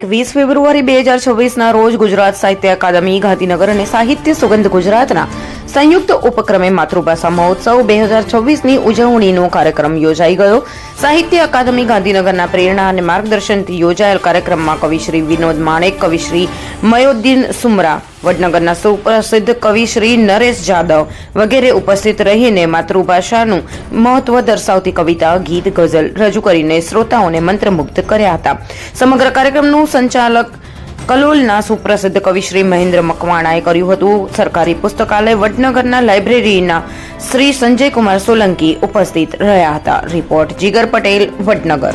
વીસ ફેબ્રુઆરી બે હજાર છવ્વીસના રોજ ગુજરાત સાહિત્ય અકાદમી ગાંધીનગર અને સાહિત્ય સુગંધ ગુજરાતના સંયુક્ત ઉપક્રમે માતૃભાષા મહોત્સવ બે હજાર છવ્વીસની ઉજવણીનો કાર્યક્રમ યોજાઈ ગયો. સાહિત્ય અકાદમી ગાંધીનગરના પ્રેરણા અને માર્ગદર્શનથી યોજાયેલ કાર્યક્રમમાં કવિશ્રી વિનોદ માણેક કવિશ્રી મયોદ્દીન સુમરા, વડનગરના સુપ્રસિદ્ધ કવિશ્રી નરેશ જાદવ વગેરે ઉપસ્થિત રહીને માતૃભાષાનું મહત્વ દર્શાવતી કવિતા, ગીત, ગઝલ રજૂ કરીને શ્રોતાઓને મંત્રમુગ્ધ કર્યા હતા. સમગ્ર કાર્યક્રમનું સંચાલક કલોલના સુપ્રસિદ્ધ કવિશ્રી મહેન્દ્ર મકવાણાએ કર્યું હતું. સરકારી પુસ્તકાલય વડનગરના લાઇબ્રેરીના શ્રી સંજયકુમાર સોલંકી ઉપસ્થિત રહ્યા હતા. રિપોર્ટ જીગર પટેલ, વડનગર.